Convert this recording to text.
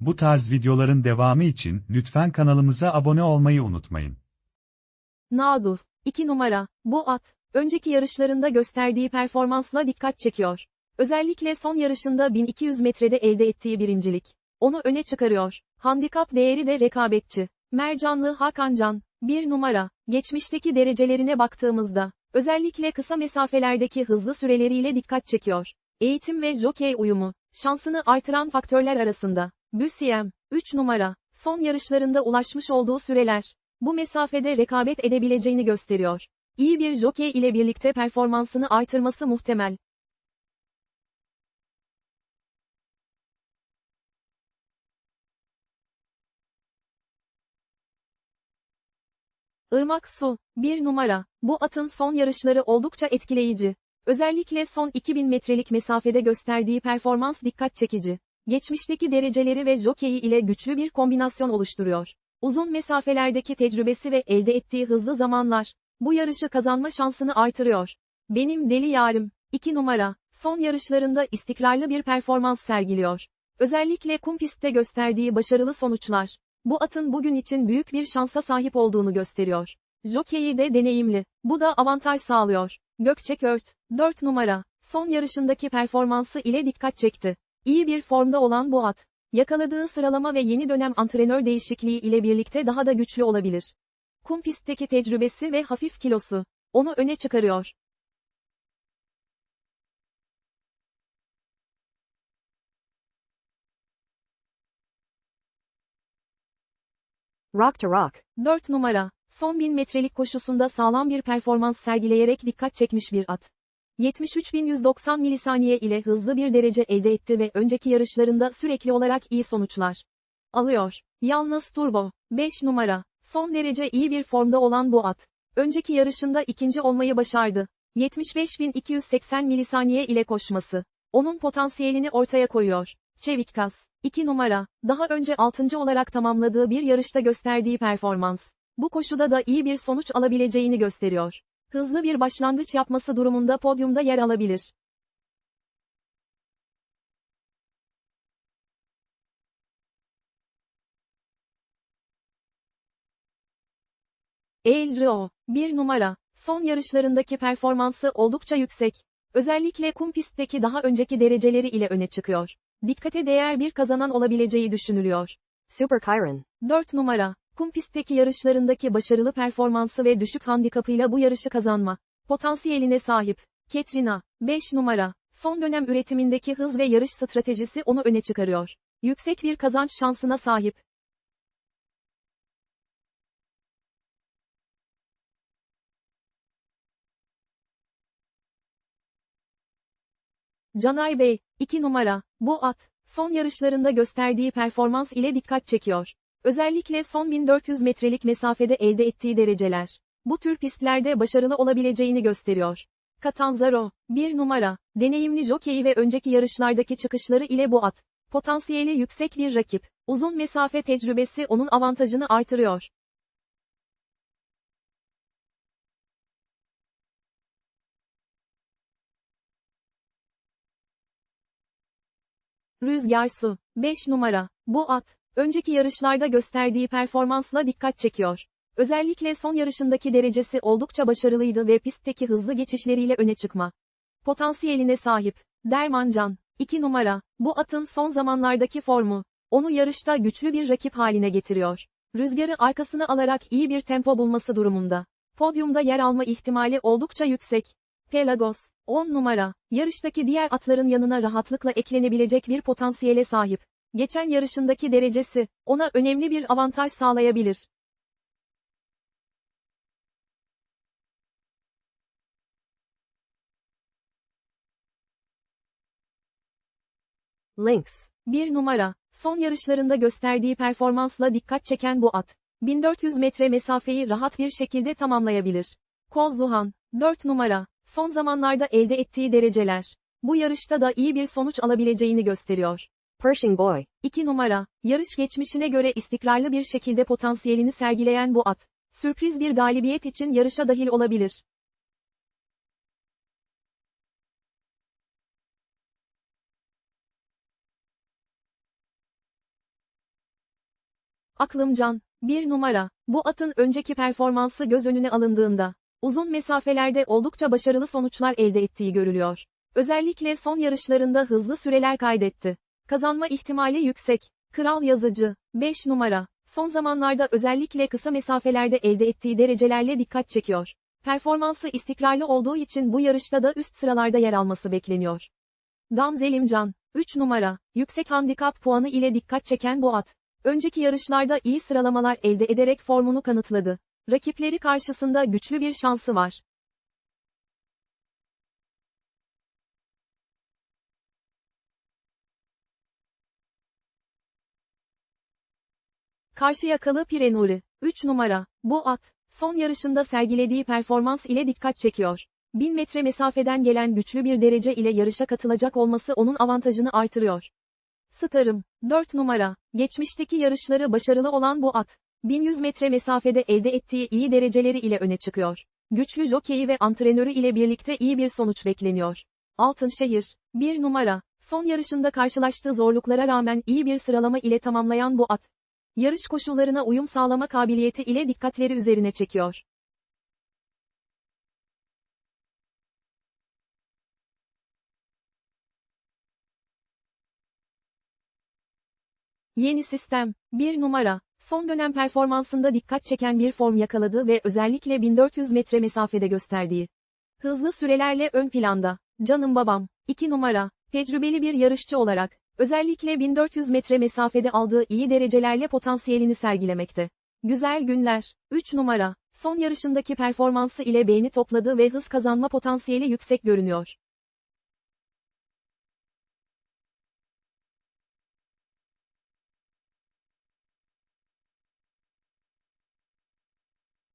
Bu tarz videoların devamı için lütfen kanalımıza abone olmayı unutmayın. Nadur. 2 numara. Bu at, önceki yarışlarında gösterdiği performansla dikkat çekiyor. Özellikle son yarışında 1200 metrede elde ettiği birincilik. Onu öne çıkarıyor. Handikap değeri de rekabetçi. Mercanlı Hakan Can, 1 numara. Geçmişteki derecelerine baktığımızda, özellikle kısa mesafelerdeki hızlı süreleriyle dikkat çekiyor. Eğitim ve jokey uyumu, şansını artıran faktörler arasında. Büsiyem, 3 numara. Son yarışlarında ulaşmış olduğu süreler, bu mesafede rekabet edebileceğini gösteriyor. İyi bir jokey ile birlikte performansını artırması muhtemel. Irmak Su, 1 numara. Bu atın son yarışları oldukça etkileyici. Özellikle son 2000 metrelik mesafede gösterdiği performans dikkat çekici. Geçmişteki dereceleri ve jokeyi ile güçlü bir kombinasyon oluşturuyor. Uzun mesafelerdeki tecrübesi ve elde ettiği hızlı zamanlar, bu yarışı kazanma şansını artırıyor. Benim deli yarim, 2 numara, son yarışlarında istikrarlı bir performans sergiliyor. Özellikle kum pistte gösterdiği başarılı sonuçlar, bu atın bugün için büyük bir şansa sahip olduğunu gösteriyor. Jockey'i de deneyimli, bu da avantaj sağlıyor. Gökçek Ört, 4 numara, son yarışındaki performansı ile dikkat çekti. İyi bir formda olan bu at, yakaladığı sıralama ve yeni dönem antrenör değişikliği ile birlikte daha da güçlü olabilir. Kum pistteki tecrübesi ve hafif kilosu, onu öne çıkarıyor. Rock to Rock. 4 numara, son 1000 metrelik koşusunda sağlam bir performans sergileyerek dikkat çekmiş bir at. 73.190 milisaniye ile hızlı bir derece elde etti ve önceki yarışlarında sürekli olarak iyi sonuçlar alıyor. Yalnız Turbo, 5 numara, son derece iyi bir formda olan bu at. Önceki yarışında ikinci olmayı başardı. 75.280 milisaniye ile koşması. Onun potansiyelini ortaya koyuyor. Çevikkas, 2 numara, daha önce 6. olarak tamamladığı bir yarışta gösterdiği performans. Bu koşuda da iyi bir sonuç alabileceğini gösteriyor. Hızlı bir başlangıç yapması durumunda podyumda yer alabilir. El Rio, 1 numara, son yarışlarındaki performansı oldukça yüksek. Özellikle kum pistteki daha önceki dereceleri ile öne çıkıyor. Dikkate değer bir kazanan olabileceği düşünülüyor. Super Chiron. 4 numara, kum pistteki yarışlarındaki başarılı performansı ve düşük handikapıyla bu yarışı kazanma potansiyeline sahip. Ketrina, 5 numara, son dönem üretimindeki hız ve yarış stratejisi onu öne çıkarıyor. Yüksek bir kazanç şansına sahip. Canay Bey, 2 numara, bu at, son yarışlarında gösterdiği performans ile dikkat çekiyor. Özellikle son 1400 metrelik mesafede elde ettiği dereceler, bu tür pistlerde başarılı olabileceğini gösteriyor. Catanzaro, 1 numara, deneyimli jokeyi ve önceki yarışlardaki çıkışları ile bu at, potansiyeli yüksek bir rakip, uzun mesafe tecrübesi onun avantajını artırıyor. Rüzgar Su, 5 numara, bu at, önceki yarışlarda gösterdiği performansla dikkat çekiyor. Özellikle son yarışındaki derecesi oldukça başarılıydı ve pistteki hızlı geçişleriyle öne çıkma potansiyeline sahip. Dermancan, 2 numara, bu atın son zamanlardaki formu, onu yarışta güçlü bir rakip haline getiriyor. Rüzgarı arkasına alarak iyi bir tempo bulması durumunda. Podyumda yer alma ihtimali oldukça yüksek. Pelagos, 10 numara, yarıştaki diğer atların yanına rahatlıkla eklenebilecek bir potansiyele sahip. Geçen yarışındaki derecesi, ona önemli bir avantaj sağlayabilir. Lynx. 1 numara, son yarışlarında gösterdiği performansla dikkat çeken bu at. 1400 metre mesafeyi rahat bir şekilde tamamlayabilir. Kozluhan, 4 numara, son zamanlarda elde ettiği dereceler. Bu yarışta da iyi bir sonuç alabileceğini gösteriyor. Pershing Boy. 2 numara, yarış geçmişine göre istikrarlı bir şekilde potansiyelini sergileyen bu at. Sürpriz bir galibiyet için yarışa dahil olabilir. Aklımcan, 1 numara, bu atın önceki performansı göz önüne alındığında, uzun mesafelerde oldukça başarılı sonuçlar elde ettiği görülüyor. Özellikle son yarışlarında hızlı süreler kaydetti. Kazanma ihtimali yüksek. Kral Yazıcı, 5 numara, son zamanlarda özellikle kısa mesafelerde elde ettiği derecelerle dikkat çekiyor. Performansı istikrarlı olduğu için bu yarışta da üst sıralarda yer alması bekleniyor. Gamzelimcan, 3 numara, yüksek handikap puanı ile dikkat çeken bu at. Önceki yarışlarda iyi sıralamalar elde ederek formunu kanıtladı. Rakipleri karşısında güçlü bir şansı var. Karşıyakalı Pirenuri, 3 numara, bu at, son yarışında sergilediği performans ile dikkat çekiyor. 1000 metre mesafeden gelen güçlü bir derece ile yarışa katılacak olması onun avantajını artırıyor. Starım, 4 numara, geçmişteki yarışları başarılı olan bu at, 1100 metre mesafede elde ettiği iyi dereceleri ile öne çıkıyor. Güçlü jokeyi ve antrenörü ile birlikte iyi bir sonuç bekleniyor. Altınşehir, 1 numara, son yarışında karşılaştığı zorluklara rağmen iyi bir sıralama ile tamamlayan bu at, yarış koşullarına uyum sağlama kabiliyeti ile dikkatleri üzerine çekiyor. Yeni sistem, 1 numara, son dönem performansında dikkat çeken bir form yakaladı ve özellikle 1400 metre mesafede gösterdiği. Hızlı sürelerle ön planda, canım babam, 2 numara, tecrübeli bir yarışçı olarak, özellikle 1400 metre mesafede aldığı iyi derecelerle potansiyelini sergilemekte. Güzel günler, 3 numara, son yarışındaki performansı ile beğeni topladı ve hız kazanma potansiyeli yüksek görünüyor.